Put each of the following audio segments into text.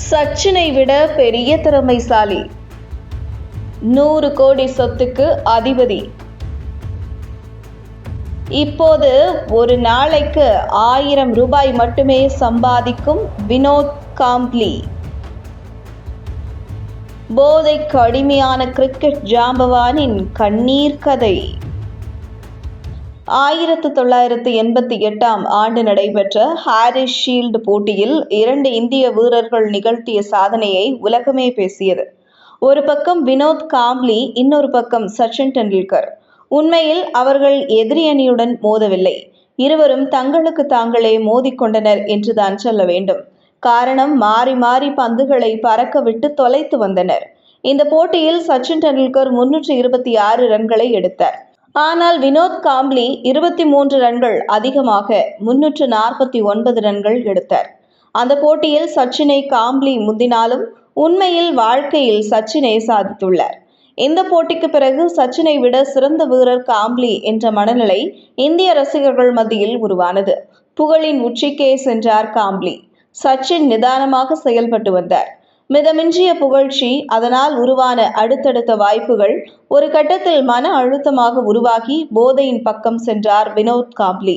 சச்சினை விட பெரிய திறமைசாலி. நூறு கோடி சொத்துக்கு அதிபதி. இப்போது ஒரு நாளைக்கு ஆயிரம் ரூபாய் மட்டுமே சம்பாதிக்கும் வினோத் காம்ப்ளி போதைக்கு அடிமையான கிரிக்கெட் ஜாம்பவானின் கண்ணீர் கதை. ஆயிரத்து தொள்ளாயிரத்து எண்பத்தி எட்டாம் ஆண்டு நடைபெற்ற ஹாரிஸ் ஷீல்டு போட்டியில் இரண்டு இந்திய வீரர்கள் நிகழ்த்திய சாதனையை உலகமே பேசியது. ஒரு பக்கம் வினோத் காம்லி இன்னொரு பக்கம் சச்சின் டெண்டுல்கர். உண்மையில் அவர்கள் எதிரி அணியுடன் மோதவில்லை. இருவரும் தங்களுக்கு தாங்களே மோதிக்கொண்டனர் என்றுதான் சொல்ல வேண்டும். காரணம் மாறி மாறி பந்துகளை பறக்க விட்டு தொலைத்து வந்தனர். இந்த போட்டியில் சச்சின் டெண்டுல்கர் முன்னூற்றி இருபத்தி ஆறு ரன்களை எடுத்தார். ஆனால் வினோத் காம்ப்ளி இருபத்தி மூன்று ரன்கள் அதிகமாக முன்னூற்று நாற்பத்தி ஒன்பது ரன்கள் எடுத்தார். அந்த போட்டியில் சச்சினை காம்ப்ளி முந்தினாலும் உண்மையில் வாழ்க்கையில் சச்சினை சாதித்துள்ளார். இந்த போட்டிக்கு பிறகு சச்சினை விட சிறந்த வீரர் காம்ப்ளி என்ற மனநிலை இந்திய ரசிகர்கள் மத்தியில் உருவானது. புகழின் உச்சிக்கே சென்றார் காம்ப்ளி சச்சின் நிதானமாக செயல்பட்டு வந்தார். மிதமிஞ்சிய புகழ்ச்சி அதனால் உருவான அடுத்தடுத்த வாய்ப்புகள் ஒரு கட்டத்தில் மன அழுத்தமாக உருவாகி போதையின் பக்கம் சென்றார் வினோத் காப்லி.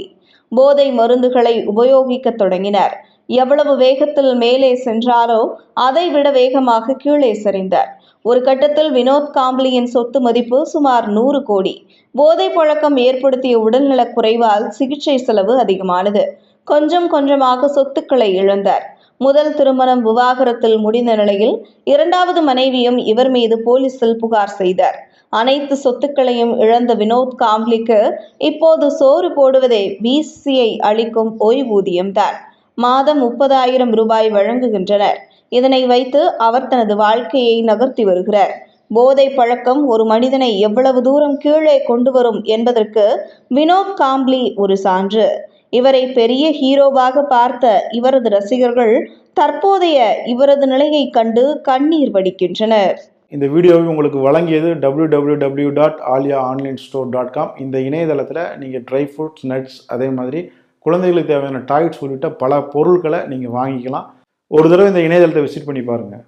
போதை மருந்துகளை உபயோகிக்கத் தொடங்கினர். எவ்வளவு வேகத்தில் மேலே சென்றாரோ அதை விட வேகமாக கீழே சரிந்தார். ஒரு கட்டத்தில் வினோத் காம்ப்ளியின் சொத்து மதிப்பு சுமார் நூறு கோடி. போதை பழக்கம் ஏற்படுத்திய உடல்நலக் குறைவால் சிகிச்சை செலவு அதிகமானது. கொஞ்சம் கொஞ்சமாக சொத்துக்களை இழந்தார். முதல் திருமணம் விவாகரத்தில் முடிந்த நிலையில் இரண்டாவது மனைவியும் இவர் மீது போலீசில் புகார் செய்தார். அனைத்து சொத்துக்களையும் இழந்த வினோத் காம்லிக்கு இப்போது சோறு போடுவதே பிசிஐ அளிக்கும் ஓய்வூதியம்தான் மாதம் முப்பதாயிரம் ரூபாய் வழங்குகின்றனர். இதனை வைத்து அவர் தனது வாழ்க்கையை நகர்த்தி வருகிறார். போதை பழக்கம் ஒரு மனிதனை எவ்வளவு தூரம் கீழே கொண்டு வரும் என்பதற்கு வினோத் காம்ப்ளி ஒரு சான்று. இவரை பெரிய ஹீரோவாக பார்த்த இவரது ரசிகர்கள் தற்போதைய இவரது நிலையை கண்டு கண்ணீர் வடிக்கின்றனர். இந்த வீடியோவை உங்களுக்கு வழங்கியது W W W dot Aliya online store dot com இந்த இணையதளத்தில் நீங்கள் ட்ரை ஃப்ரூட்ஸ் நட்ஸ் அதே மாதிரி குழந்தைகளுக்கு தேவையான டாய்ஸ் உள்ளிட்ட பல பொருட்களை நீங்கள் வாங்கிக்கலாம். ஒரு தடவை இந்த இணையதளத்தை விசிட் பண்ணி பாருங்கள்